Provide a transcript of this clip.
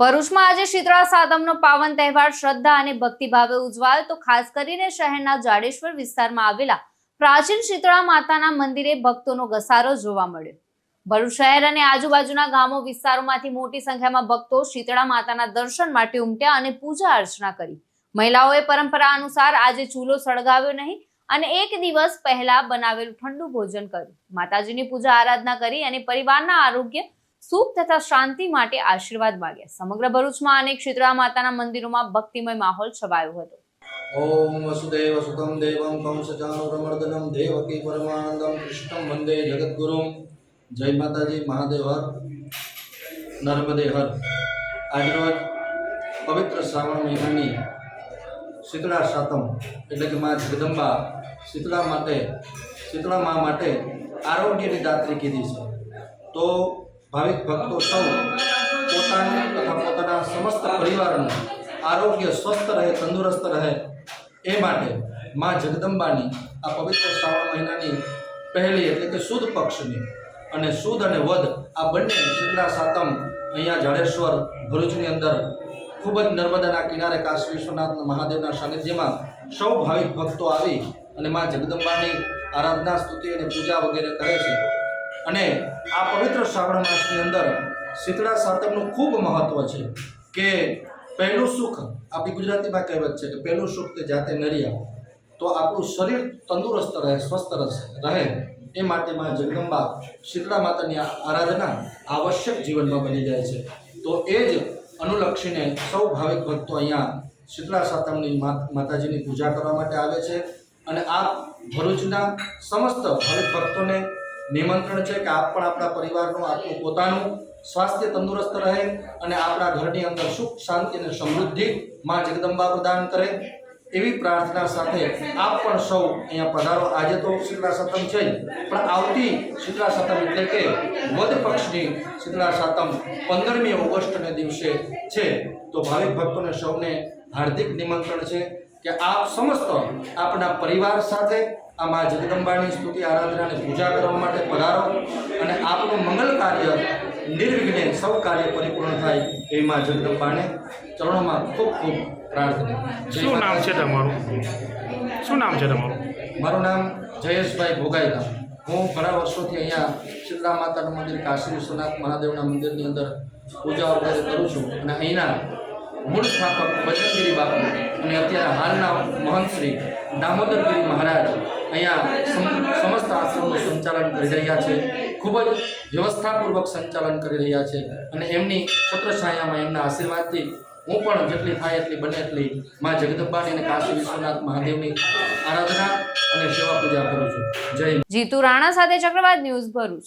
ભરૂચમાં આજે શીતળા સાતમનો પાવન તહેવાર શ્રદ્ધા અને ભક્તિભાવે ઉજવાયો તો ખાસ કરીને શહેરના જાડેશ્વર વિસ્તારમાં આવેલા પ્રાચીન શીતળા માતાના મંદિરે ભક્તોનો ઘસારો જોવા મળ્યો. ભરૂચ શહેર અને આજુબાજુના ગામો વિસ્તારોમાંથી મોટી સંખ્યામાં ભક્તો શીતળા માતાના દર્શન માટે ઉમટ્યા અને પૂજા અર્ચના કરી. મહિલાઓએ પરંપરા અનુસાર આજે ચૂલો સળગાવ્યો નહીં અને એક દિવસ પહેલા બનાવેલું ઠંડુ ભોજન કર્યું. માતાજીની પૂજા આરાધના કરી અને પરિવારના આરોગ્ય સુખ તથા શાંતિ માટે આશીર્વાદ માગ્યા સમગ્ર ભરૂચમાં અનેક શીતળા માતાના મંદિરોમાં ભક્તિમય માહોલ છવાયો હતો. ઓમ વસુદેવ સુખમ દેવમ કંસચાનુરમર્દનમ દેવકી પરમાનંદમ કૃષ્ણમ વંદે જગદગુરુ જય માતાજી, મહાદેવ હર, નર્મદે હર. આજરોજ પવિત્ર શ્રાવણ મહિનાની શીતળા સાતમ, એટલે કે મા જગદંબા શીતળા માટે, શીતળા મા માટે આરોગ્યની દાત્રી કીધી છે. તો ભાવિક ભક્તો સૌ પોતાને તથા પોતાના સમસ્ત પરિવારનું આરોગ્ય સ્વસ્થ રહે, તંદુરસ્ત રહે એ માટે મા જગદંબાની આ પવિત્ર શ્રાવણ મહિનાની પહેલી એટલે કે સુદ પક્ષની અને સુદ અને વધ આ બંને શિવના સાતમ અહીંયા જાડેશ્વર ભરૂચની અંદર ખૂબ જ નર્મદાના કિનારે કાશી વિશ્વનાથ મહાદેવના સાનિધ્યમાં સૌ ભાવિક ભક્તો આવી અને મા જગદંબાની આરાધના, સ્તુતિ અને પૂજા વગેરે કરે છે. અને આ પવિત્ર શ્રાવણ માસની અંદર શીતળા સાતમનું ખૂબ મહત્વ છે કે પહેલું સુખ આપણી ગુજરાતીમાં કહેવત છે કે પહેલું સુખ તે જાતે નરિયા તો આપણું શરીર તંદુરસ્ત રહે, સ્વસ્થ રહે એ માટે માં જગદંબા શીતળા માતાની આરાધના આવશ્યક જીવનમાં બની જાય છે. તો એ જ અનુલક્ષીને સૌ ભાવિક ભક્તો અહીંયા શીતળા સાતમની માતાજીની પૂજા કરવા માટે આવે છે. અને આ ભરૂચના સમસ્ત ભાવિક ભક્તોને નિમંત્રણ છે કે આપ પણ આપણા પરિવારનું આપણું પોતાનું સ્વાસ્થ્ય તંદુરસ્ત રહે અને આપણા ઘરની અંદર સુખ, શાંતિ અને સમૃદ્ધિ માં જગદંબા પ્રદાન કરે. એવી પ્રાર્થના સાથે આપ પણ સૌ અહીંયા પધારો. આજે તો શીતળા સતમ છે પણ આવતી શીતળા સતમ એટલે કે વધ પક્ષની શીતળા સતમ પંદરમી ઓગસ્ટને દિવસે છે. તો ભાવિક ભક્તોને સૌને હાર્દિક નિમંત્રણ છે. કે આપ સમસ્ત આપના પરિવાર સાથે આ મા જગદંબાની સ્તુતિ આરાધના અને પૂજા કરવા માટે પધારો અને આપનું મંગલ કાર્ય નિર્વિઘ્ને સૌ કાર્ય પરિપૂર્ણ થાય એ મા જગદંબાને ચરણોમાં ખૂબ ખૂબ પ્રાર્થના. શું નામ છે તમારું? શું નામ છે તમારું? મારું નામ જયેશભાઈ ભોગાઈલા. હું ઘણા વર્ષોથી અહીંયા શીતલા માતાનું મંદિર કાશી વિશ્વનાથ મહાદેવના મંદિરની અંદર પૂજા વગેરે કરું છું અને અહીંના મૂળ સ્થાપક બચનગીરી બાપુ અને અત્યારે હાલના મહંતશ્રી દામોદરગીરી મહારાજ અહીંયા સમ- સમસ્ત આશ્રમનું સંચાલન કરી રહ્યા છે. ખૂબ જ વ્યવસ્થાપૂર્વક સંચાલન કરી રહ્યા છે અને એમની છત્રછાયામાં એમના આશીર્વાદથી હું પણ જેટલી થાય એટલી બને એટલી મા જગદંબાની અને કાશી વિશ્વનાથ મહાદેવની આરાધના અને સેવા પૂજા કરું છું. જય જીતુ રાણા સાથે ચક્રવાત ન્યૂઝ ભરૂચ.